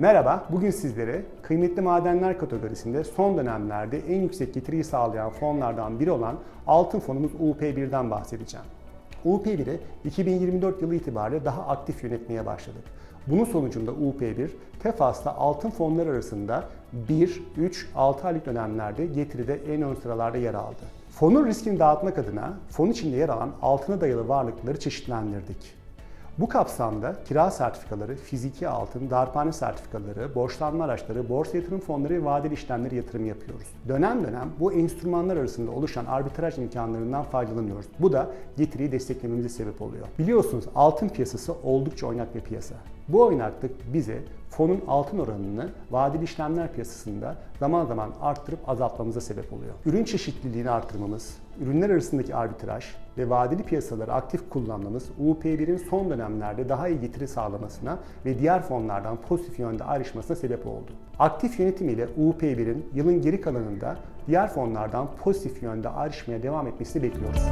Merhaba, bugün sizlere kıymetli madenler kategorisinde son dönemlerde en yüksek getiriyi sağlayan fonlardan biri olan altın fonumuz UP1'den bahsedeceğim. UP1'i 2024 yılı itibariyle daha aktif yönetmeye başladık. Bunun sonucunda UP1, Tefas'ta altın fonlar arasında 1, 3, 6 aylık dönemlerde getiride en ön sıralarda yer aldı. Fonun riskini dağıtmak adına fon içinde yer alan altına dayalı varlıkları çeşitlendirdik. Bu kapsamda kira sertifikaları, fiziki altın, darphane sertifikaları, borçlanma araçları, borsa yatırım fonları ve vadeli işlemleri yatırım yapıyoruz. Dönem dönem bu enstrümanlar arasında oluşan arbitraj imkanlarından faydalanıyoruz. Bu da getiriyi desteklememize sebep oluyor. Biliyorsunuz altın piyasası oldukça oynak bir piyasa. Bu oynaklık bize fonun altın oranını vadeli işlemler piyasasında zaman zaman arttırıp azaltmamıza sebep oluyor. Ürün çeşitliliğini artırmamız, ürünler arasındaki arbitraj ve vadeli piyasaları aktif kullanmamız UP1'in son dönemlerde daha iyi getiri sağlamasına ve diğer fonlardan pozitif yönde ayrışmasına sebep oldu. Aktif yönetim ile UP1'in yılın geri kalanında diğer fonlardan pozitif yönde ayrışmaya devam etmesini bekliyoruz.